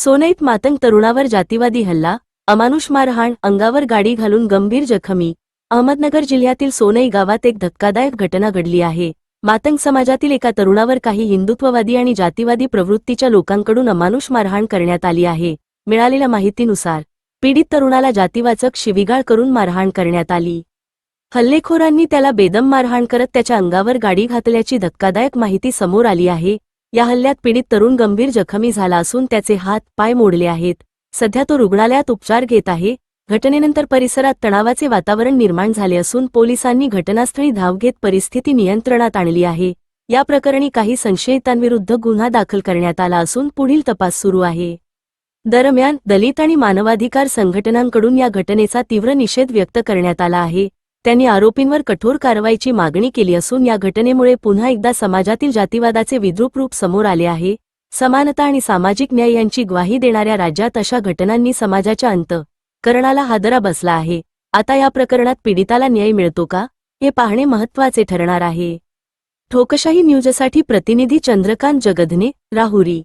सोनईत मातंग तरुणावर जातीवादी हल्ला अमानुष मारहाण अंगावर गाडी घालून गंभीर जखमी. अहमदनगर जिल्ह्यातील सोनई गावात एक धक्कादायक घटना घडली आहे. मातंग समाजातील एका तरुणावर काही हिंदुत्ववादी आणि जातीवादी प्रवृत्तीच्या लोकांकडून अमानुष मारहाण करण्यात आली आहे. मिळालेल्या माहितीनुसार पीडित तरुणाला जातीवाचक शिविगाळ करून मारहाण करण्यात आली. हल्लेखोरांनी त्याला बेदम मारहाण करत त्याच्या अंगावर गाडी घातल्याची धक्कादायक माहिती समोर आली आहे. या हल्ल्यात पीडित तरुण गंभीर जखमी झाला असून त्याचे हात पाय मोडले आहेत. सध्या तो रुग्णालयात उपचार घेत आहे. घटनेनंतर परिसरात तणावाचे वातावरण निर्माण झाले असून पोलिसांनी घटनास्थळी धाव घेत परिस्थिती नियंत्रणात आणली आहे. या प्रकरणी काही संशयितांविरुद्ध गुन्हा दाखल करण्यात आला असून पुढील तपास सुरू आहे. दरम्यान दलित आणि मानवाधिकार संघटनांकडून या घटनेचा तीव्र निषेध व्यक्त करण्यात आला आहे. त्यांनी आरोपींवर कठोर कारवाईची मागणी केली असून या घटनेमुळे पुन्हा एकदा समाजातील जातीवादाचे विद्रूप रूप समोर आले आहे. समानता आणि सामाजिक न्याय यांची ग्वाही देणाऱ्या राज्यात अशा घटनांनी समाजाच्या अंत करणाला हादरा बसला आहे. आता या प्रकरणात पीडिताला न्याय मिळतो का? हे पाहणे महत्त्वाचे ठरणार आहे. ठोकशाही न्यूजसाठी प्रतिनिधी चंद्रकांत जगधने राहुरी.